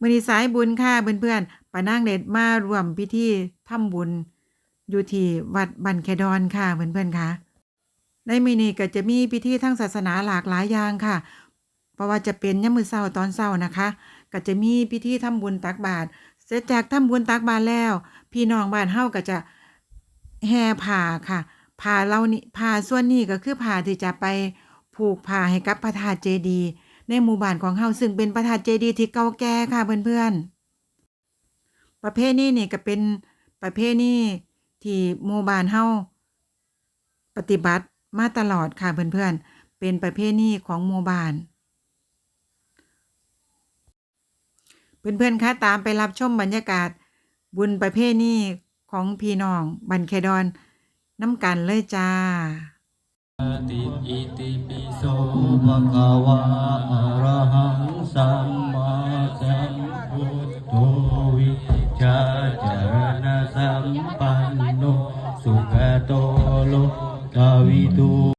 มือนี้สายบุญค่ะเพื่อนๆป้านางเด็ดมารวมพิธีทำบุญ อยู่ที่วัดบันแคดอนค่ะเพื่อนๆค่ะ ในมือนี้ก็จะมีพิธีทางศาสนาหลากหลายอย่างค่ะ เพราะว่าจะเป็นยมมื้อเช้าตอนเช้านะคะ ก็จะมีพิธีทำบุญตักบาตรเสร็จจากทำบุญตักบาตรแล้ว พี่น้องบ้านเฮาก็จะแห่ผ้าค่ะผ้าเหล่านี้ผ้าส่วนนี้ก็คือผ้าที่จะไปผูกผ้าให้กับพระธาตุเจดีย์ ในหมู่บ้านของเฮาซึ่งเป็นพระธาตุเจดีย์ที่เก่าแก่ค่ะเพื่อนๆ ประเพณีนี่ก็เป็นประเพณีที่หมู่บ้านเฮาปฏิบัติมาตลอดค่ะเพื่อนๆ เป็นประเพณีของหมู่บ้านเพื่อนๆคะตามไปรับชมบรรยากาศบุญประเพณีของพี่น้องบันแคดอนน้ำกันเลยจ้า ติอิติปิโสภะคะวะอะระหังสัมมาสัมพุทโธวิชาจารณสัมปันโนสุขโตโลกาวิทู